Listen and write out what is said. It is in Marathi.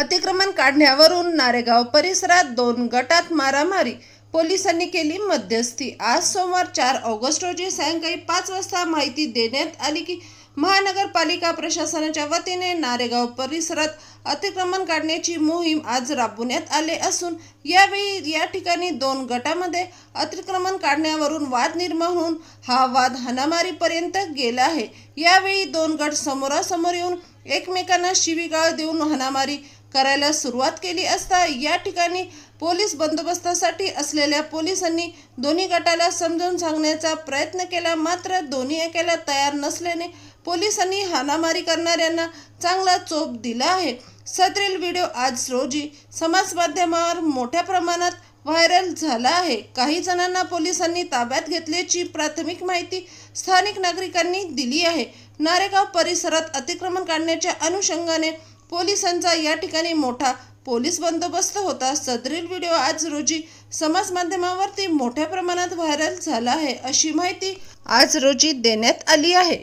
अतिक्रमण काढण्यावरून नारेगाव परिसरात दोन गटात मारामारी पोलिसांनी केली मध्यस्थी. आज सोमवार चार ऑगस्ट रोजी सायंकाळी पाच वाजता माहिती देण्यात आली की महानगरपालिका प्रशासनाच्या वतीने नारेगाव परिसरात अतिक्रमण काढण्याची मोहीम आज राबवण्यात आले असून यावेळी या ठिकाणी दोन गटामध्ये अतिक्रमण काढण्यावरून वाद निर्माण होऊन हा वाद हाणामारीपर्यंत गेला आहे. यावेळी दोन गट समोरासमोर येऊन एकमेकांना शिवीगाळ देऊन हाणामारी करायला सुरुवात केली असता या ठिकाणी पोलीस बंदोबस्तासाठी असलेल्या पोलिसांनी दोन्ही गटाला समजावून सांगण्याचा प्रयत्न केला. मात्र दोन्ही ऐकायला तयार नसल्याने पोलिसांनी हाणामारी करणाऱ्यांना चांगला चोप दिला आहे. सदरील व्हिडिओ आज रोजी समाज माध्यमावर मोठ्या प्रमाणात व्हायरल झाला आहे. काही जणांना पोलिसांनी ताब्यात घेतल्याची प्राथमिक माहिती स्थानिक नागरिकांनी दिली आहे. नारेगाव परिसरात अतिक्रमण काढण्याच्या अनुषंगाने पोलिसांचा या ठिकाणी मोठा पोलीस बंदोबस्त होता. सदरील व्हिडिओ आज रोजी समाज माध्यमावरती मोठ्या प्रमाणात व्हायरल झाला आहे अशी माहिती आज रोजी देण्यात आली आहे.